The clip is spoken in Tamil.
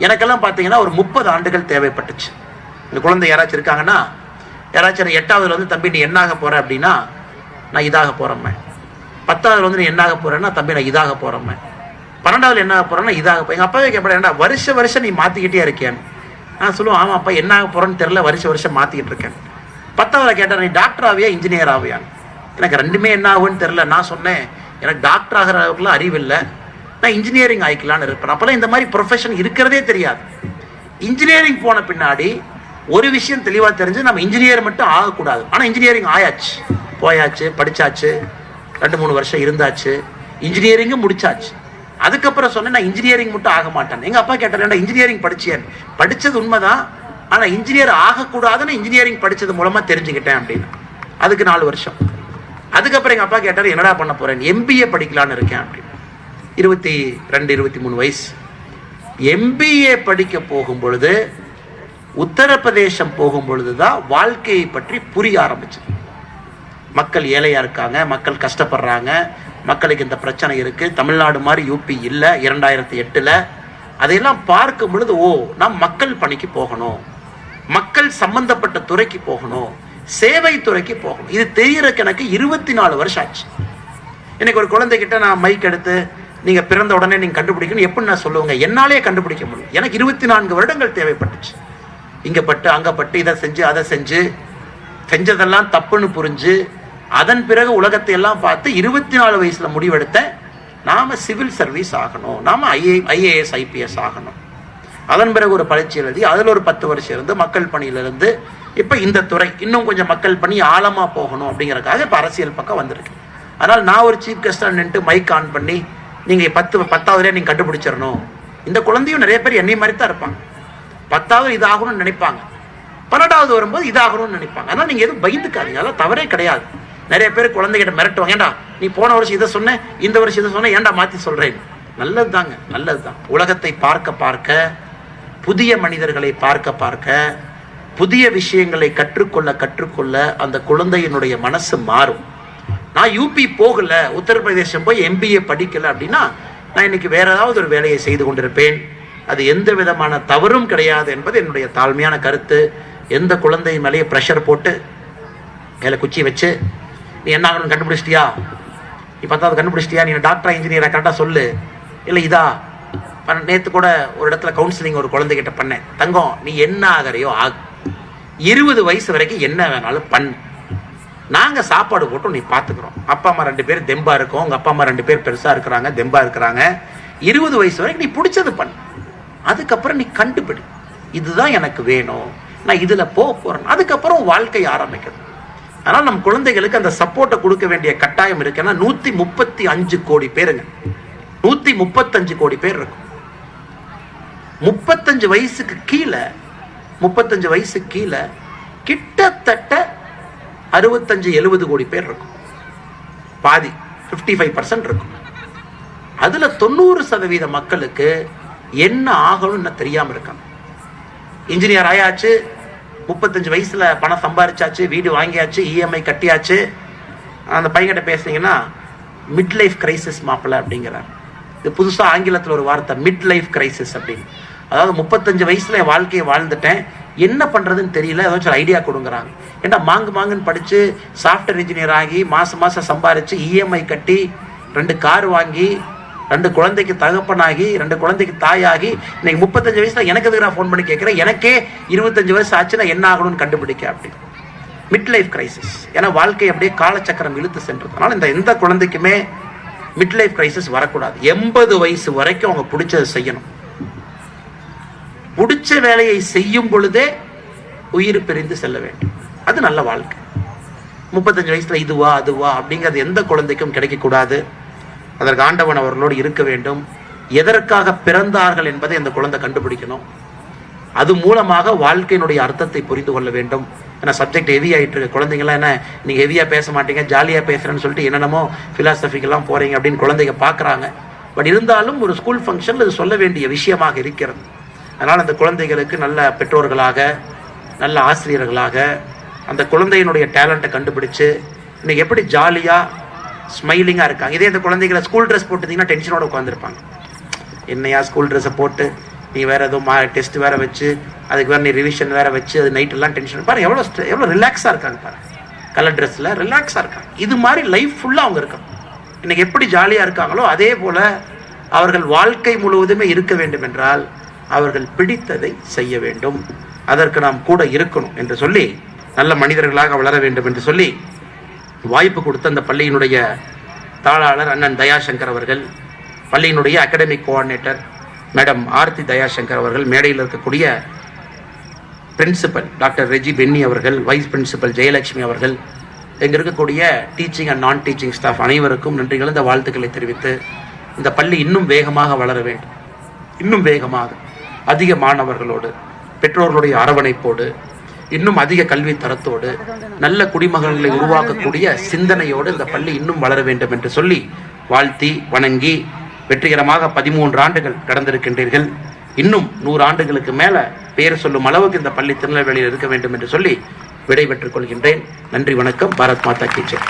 எனக்கெல்லாம் பார்த்தீங்கன்னா ஒரு முப்பது ஆண்டுகள் தேவைப்பட்டுச்சு. இந்த குழந்தை யாராச்சும் இருக்காங்கன்னா யாராச்சும் எட்டாவதுல வந்து தம்பி நீ என்னாக போற? அப்படின்னா நான் இதாக போறேன் பத்தாவதுல வந்து நீ என்னாக போறேன்னா தம்பி நான் இதாக போறேன் பன்னெண்டாவது என்னாக போறேன்னா இதாக போ எங்க அப்பாவே கேட்பேன் வருஷ வருஷம் நீ மாத்திக்கிட்டே இருக்கியான்னு? நான் சொல்லுவேன் ஆமாம் அப்பா என்னாக போறேன்னு தெரியல வருஷ வருஷம் மாத்திக்கிட்டு இருக்கேன். பத்தாவதுல கேட்டா நீ டாக்டர் ஆவியா இன்ஜினியர் ஆவியான்னு? எனக்கு ரெண்டுமே என்ன ஆகும்னு தெரியல நான் சொன்னேன் எனக்கு டாக்டர் ஆகிற அளவுக்குலாம் அறிவு இல்லை. நான் இன்ஜினியரிங் ஆகிக்கலான்னு இருப்பேன். அப்போல்லாம் இந்த மாதிரி ப்ரொஃபஷன் இருக்கிறதே தெரியாது. இன்ஜினியரிங் போன பின்னாடி ஒரு விஷயம் தெளிவாக தெரிஞ்சு நம்ம இன்ஜினியர் மட்டும் ஆகக்கூடாது. ஆனால் இன்ஜினியரிங் ஆயாச்சு. போயாச்சு படித்தாச்சு ரெண்டு மூணு வருஷம் இருந்தாச்சு. இன்ஜினியரிங்கும் முடிச்சாச்சு. அதுக்கப்புறம் சொன்னேன் நான் இன்ஜினியரிங் மட்டும் ஆக மாட்டேன். எங்கள் அப்பா கேட்டார் இன்ஜினியரிங் படிச்சேன் படித்தது உண்மைதான். ஆனால் இன்ஜினியர் ஆகக்கூடாதுன்னு இன்ஜினியரிங் படித்தது மூலமாக தெரிஞ்சுக்கிட்டேன் அப்படின்னு. அதுக்கு நாலு வருஷம். அதுக்கப்புறம் எங்கள் அப்பா கேட்டார் என்னடா பண்ண போகிறேன் எம்பிஏ படிக்கலான்னு இருக்கேன் அப்படின்னு. இருபத்தி ரெண்டு இருபத்தி மூணு வயசு. எம்பிஏ படிக்க போகும் பொழுது உத்தரப்பிரதேசம் போகும் பொழுது தான் வாழ்க்கையை பற்றி புரிய ஆரம்பிச்சது. மக்கள் ஏழையாக இருக்காங்க மக்கள் கஷ்டப்படுறாங்க மக்களுக்கு இந்த பிரச்சனை இருக்குது தமிழ்நாடு மாதிரி யூபி இல்லை இரண்டாயிரத்தி எட்டில். அதையெல்லாம் பார்க்கும் பொழுது ஓ நாம் மக்கள் பணிக்கு போகணும் மக்கள் சம்பந்தப்பட்ட துறைக்கு போகணும் சேவை துறைக்கு போகணும். இது தெரிகிற கணக்கு இருபத்தி நாலு வருஷம் ஆச்சு. எனக்கு ஒரு குழந்தைகிட்ட நான் மைக் எடுத்து நீங்க பிறந்த உடனே நீங்க கண்டுபிடிக்கணும். எப்படி நான் சொல்லுவேங்க. என்னாலே கண்டுபிடிக்க முடியும். எனக்கு இருபத்தி நான்கு வருடங்கள் தேவைப்பட்டுச்சு. இங்க பட்டு அங்க பட்டு இதை செஞ்சு அதை செஞ்சு செஞ்சதெல்லாம் தப்புன்னு புரிஞ்சு அதன் பிறகு உலகத்தை எல்லாம் பார்த்து இருபத்தி நாலு வயசுல முடிவெடுத்த நாம சிவில் சர்வீஸ் ஆகணும். நாம ஐஏ ஐஏஎஸ் ஐபிஎஸ் ஆகணும். அதன் பிறகு ஒரு பயிற்சி எழுதி அதில் ஒரு பத்து வருஷம் இருந்து மக்கள் பணியிலிருந்து இப்போ இந்த துறை இன்னும் கொஞ்சம் மக்கள் பணி ஆழமாக போகணும் அப்படிங்கிறக்காக இப்போ அரசியல் பக்கம் வந்திருக்கு. அதனால் நான் ஒரு சீஃப் கெஸ்டாக நின்று மைக் ஆன் பண்ணி நீங்கள் பத்து பத்தாவதுலேயே நீங்கள் கண்டுபிடிச்சிடணும். இந்த குழந்தையும் நிறைய பேர் என்னை மாதிரி தான் இருப்பாங்க. பத்தாவது இதாகணும்னு நினைப்பாங்க. பன்னெண்டாவது வரும்போது இதாகணும்னு நினைப்பாங்க. அதனால் நீங்கள் எதுவும் பயந்துக்காதீங்க. அதெல்லாம் தவறே கிடையாது. நிறைய பேர் குழந்தைகிட்ட மிரட்டுவாங்க. ஏன்டா நீ போன வருஷம் இதை சொன்ன இந்த வருஷம் இதை சொன்ன ஏன்டா மாற்றி சொல்கிறேன் நல்லது தாங்க நல்லது தான் உலகத்தை பார்க்க பார்க்க புதிய மனிதர்களை பார்க்க பார்க்க புதிய விஷயங்களை கற்றுக்கொள்ள கற்றுக்கொள்ள அந்த குழந்தையினுடைய மனசு மாறும். நான் யூபி போகல உத்தரப்பிரதேசம் போய் எம்பிஏ படிக்கல அப்படின்னா நான் இன்னைக்கு வேற ஏதாவது ஒரு வேலையை செய்து கொண்டிருப்பேன். அது எந்த விதமான தவறும் கிடையாது என்பது என்னுடைய தாழ்மையான கருத்து. எந்த குழந்தை மேலேயே ப்ரெஷர் போட்டு மேலே குச்சி வச்சு நீ என்ன ஆகணும்னு கண்டுபிடிச்சிட்டியா? நீ பத்தாவது கண்டுபிடிச்சிட்டியா? நீ டாக்டரா இன்ஜினியரா கரெக்டாக சொல்லு. இல்லை இதா? நேற்று கூட ஒரு இடத்துல கவுன்சிலிங் ஒரு குழந்தைகிட்ட பண்ணேன். தங்கம் நீ என்ன ஆகிறையோ ஆகு இருபது வயசு வரைக்கும் என்ன வேணாலும் பண்ணு நாங்கள் சாப்பாடு போட்டு நீ பார்த்துக்குறோம் அப்பா அம்மா ரெண்டு பேர் தெம்பா இருக்கோம். உங்கள் அப்பா அம்மா ரெண்டு பேர் பெருசாக இருக்கிறாங்க தெம்பா இருக்கிறாங்க. இருபது வயசு வரைக்கும் நீ பிடிச்சது பண்ணு. அதுக்கப்புறம் நீ கண்டுபிடி. இதுதான் எனக்கு வேணும். நான் இதில் போக போகிறேன் அதுக்கப்புறம் வாழ்க்கை ஆரம்பிக்கிறது அதனால் நம்ம குழந்தைகளுக்கு அந்த சப்போர்ட்டை கொடுக்க வேண்டிய கட்டாயம் இருக்கு ஏன்னா முப்பத்தி அஞ்சு கோடி பேருங்க. நூற்றி முப்பத்தஞ்சு கோடி பேர் இருக்கும். முப்பத்தஞ்சு வயசுக்கு கீழே முப்பத்தஞ்சு வயசு கீழே கிட்டத்தட்ட அறுபத்தஞ்சு எழுபது கோடி பேர் இருக்கும். பாதி 55% ஃபைவ் பர்சன்ட் இருக்கும். அதில் தொண்ணூறு சதவீத மக்களுக்கு என்ன ஆகணும்னு தெரியாமல் இருக்காங்க. இன்ஜினியர் ஆயாச்சு முப்பத்தஞ்சு வயசில் பணம் சம்பாரிச்சாச்சு வீடு வாங்கியாச்சு இஎம்ஐ கட்டியாச்சு. அந்த பையன்கிட்ட பேசுனீங்கன்னா மிட் லைஃப் கிரைசிஸ் மாப்பிள்ள அப்படிங்கிறார். இது புதுசாக ஆங்கிலத்தில் ஒரு வார்த்தை மிட் லைஃப் கிரைசிஸ் அப்படின்னு. அதாவது முப்பத்தஞ்சு வயசில் என் வாழ்க்கையை வாழ்ந்துட்டேன். என்ன பண்ணுறதுன்னு தெரியல ஏதாச்சும் ஒரு ஐடியா கொடுங்குறாங்க. ஏன்னா மாங்கு மாங்குன்னு படித்து சாஃப்ட்வேர் இன்ஜினியர் ஆகி மாதம் மாதம் சம்பாரித்து இஎம்ஐ கட்டி ரெண்டு கார் வாங்கி ரெண்டு குழந்தைக்கு தகப்பனாகி ரெண்டு குழந்தைக்கு தாயாகி இன்னைக்கு முப்பத்தஞ்சு வயசில் எனக்கு எதுக்கு நான் ஃபோன் பண்ணி கேட்குறேன் எனக்கே இருபத்தஞ்சு வயசு ஆச்சுன்னா என்ன ஆகணும்னு கண்டுபிடிக்க அப்படி. மிட் லைஃப் கிரைசிஸ் ஏன்னா வாழ்க்கை அப்படியே காலச்சக்கரம் இழுத்து சென்றதுனால இந்த எந்த குழந்தைக்குமே மிட் லைஃப் கிரைசிஸ் வரக்கூடாது. எண்பது வயசு வரைக்கும் அவங்க பிடிச்சதை செய்யணும். பிடிச்ச வேலையை செய்யும் பொழுதே உயிர் பிரிந்து செல்ல வேண்டும். அது நல்ல வாழ்க்கை. முப்பத்தஞ்சு வயசுல இதுவா அதுவா அப்படிங்கிறது எந்த குழந்தைக்கும் கிடைக்கக்கூடாது. அதற்கு ஆண்டவன் அவர்களோடு இருக்க வேண்டும். எதற்காக பிறந்தார்கள் என்பதை அந்த குழந்தை கண்டுபிடிக்கணும். அது மூலமாக வாழ்க்கையினுடைய அர்த்தத்தை புரிந்து கொள்ள வேண்டும். ஏன்னா சப்ஜெக்ட் ஹெவி ஆயிட்டு இருக்கு. குழந்தைங்களாம் என்ன நீங்கள் ஹெவியாக பேச மாட்டீங்க ஜாலியாக பேசுகிறேன்னு சொல்லிட்டு என்னென்னமோ ஃபிலாசபிக்கெல்லாம் போகிறீங்க அப்படின்னு குழந்தைங்க பார்க்குறாங்க. பட் இருந்தாலும் ஒரு ஸ்கூல் ஃபங்க்ஷனில் இது சொல்ல வேண்டிய விஷயமாக இருக்கிறது. அதனால் அந்த குழந்தைகளுக்கு நல்ல பெற்றோர்களாக நல்ல ஆசிரியர்களாக அந்த குழந்தையினுடைய டேலண்ட்டை கண்டுபிடிச்சு இன்னைக்கு எப்படி ஜாலியாக ஸ்மைலிங்காக இருக்காங்க. இதே இந்த குழந்தைகளை ஸ்கூல் ட்ரெஸ் போட்டுட்டீங்கன்னா டென்ஷனோட உட்காந்துருப்பாங்க என்னையா ஸ்கூல் ட்ரெஸ்ஸை போட்டு நீ வேறு ஏதோ மா டெஸ்ட் வேறு வச்சு அதுக்கு வேறு நீ ரிவிஷன் வேறு வச்சு அது நைட் எல்லாம் டென்ஷன் பாரு எவ்வளோ எவ்வளோ ரிலாக்ஸாக இருக்காங்க பாரு. கலர் ட்ரெஸ்ஸில் ரிலாக்ஸாக இருக்காங்க. இது மாதிரி லைஃப் ஃபுல்லாக அவங்க இருக்காங்க. இன்னைக்கு எப்படி ஜாலியாக இருக்காங்களோ அதே போல் அவர்கள் வாழ்க்கை முழுவதுமே இருக்க வேண்டும் என்றால் அவர்கள் பிடித்ததை செய்ய வேண்டும். அதற்கு நாம் கூட இருக்கணும் என்று சொல்லி நல்ல மனிதர்களாக வளர வேண்டும் என்று சொல்லி வாய்ப்பு கொடுத்த அந்த பள்ளியினுடைய தாளாளர் அண்ணன் தயாசங்கர் அவர்கள் பள்ளியினுடைய academic coordinator madam Aarthi Dayashankar அவர்கள் மேடையில் இருக்கக்கூடிய பிரின்சிபல் டாக்டர் ரெஜி பென்னி அவர்கள் வைஸ் பிரின்சிபல் ஜெயலட்சுமி அவர்கள் இங்கே இருக்கக்கூடிய டீச்சிங் அண்ட் நான் டீச்சிங் ஸ்டாஃப் அனைவருக்கும் நன்றி கலந்த வாழ்த்துக்களை தெரிவித்து இந்த பள்ளி இன்னும் வேகமாக வளர வேண்டும். இன்னும் வேகமாக. அதிக மாணவர்களோடு பெற்றோர்களுடைய அரவணைப்போடு இன்னும் அதிக கல்வி தரத்தோடு நல்ல குடிமகன்களை உருவாக்கக்கூடிய சிந்தனையோடு இந்த பள்ளி இன்னும் வளர வேண்டும் என்று சொல்லி வாழ்த்தி வணங்கி வெற்றிகரமாக பதிமூன்று ஆண்டுகள் கடந்திருக்கின்றீர்கள். இன்னும் நூறு ஆண்டுகளுக்கு மேல பெயர் சொல்லும் அளவுக்கு இந்த பள்ளி திருநெல்வேலியில் இருக்க வேண்டும் என்று சொல்லி விடைபெற்றுக் கொள்கின்றேன். நன்றி வணக்கம். பாரத் மாதா கீச்சர்